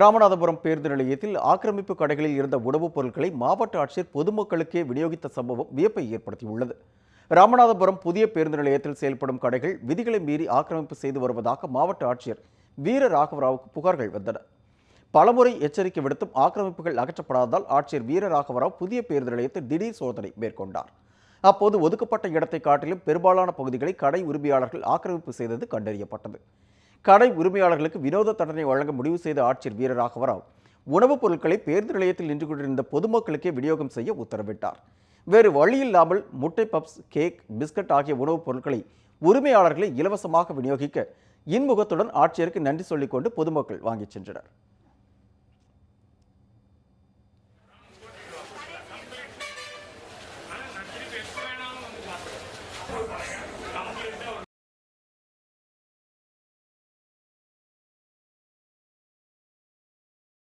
ராமநாதபுரம் பேருந்து நிலையத்தில் ஆக்கிரமிப்பு கடைகளில் இருந்த உணவுப் பொருட்களை மாவட்ட ஆட்சியர் பொதுமக்களுக்கே விநியோகித்த சம்பவம் வியப்பை ஏற்படுத்தியுள்ளது. ராமநாதபுரம் புதிய பேருந்து நிலையத்தில் செயல்படும் கடைகள் விதிகளை மீறி ஆக்கிரமிப்பு செய்து வருவதாக மாவட்ட ஆட்சியர் வீர ராகவராவுக்கு புகார்கள் வந்தன. பலமுறை எச்சரிக்கை விடுத்தும் ஆக்கிரமிப்புகள் அகற்றப்படாததால் ஆட்சியர் வீர ராகவராவ் புதிய பேருந்து நிலையத்தில் திடீர் சோதனை மேற்கொண்டார். அப்போது ஒதுக்கப்பட்ட இடத்தை காட்டிலும் பெரும்பாலான பகுதிகளை கடை உரிமையாளர்கள் ஆக்கிரமிப்பு செய்தது கண்டறியப்பட்டது. கடை உரிமையாளர்களுக்கு வினோத தண்டனை வழங்க முடிவு செய்த ஆட்சியர் வீர ராகவராவ் உணவுப் பொருட்களை பேருந்து நிலையத்தில் நின்று கொண்டிருந்த பொதுமக்களுக்கே விநியோகம் செய்ய உத்தரவிட்டார். வேறு வழியில்லாமல் முட்டை பப்ஸ் கேக் பிஸ்கட் ஆகிய உணவுப் பொருட்களை உரிமையாளர்களை இலவசமாக விநியோகிக்க இன்முகத்துடன் ஆட்சியருக்கு நன்றி சொல்லிக்கொண்டு பொதுமக்கள் வாங்கிச் சென்றனர்.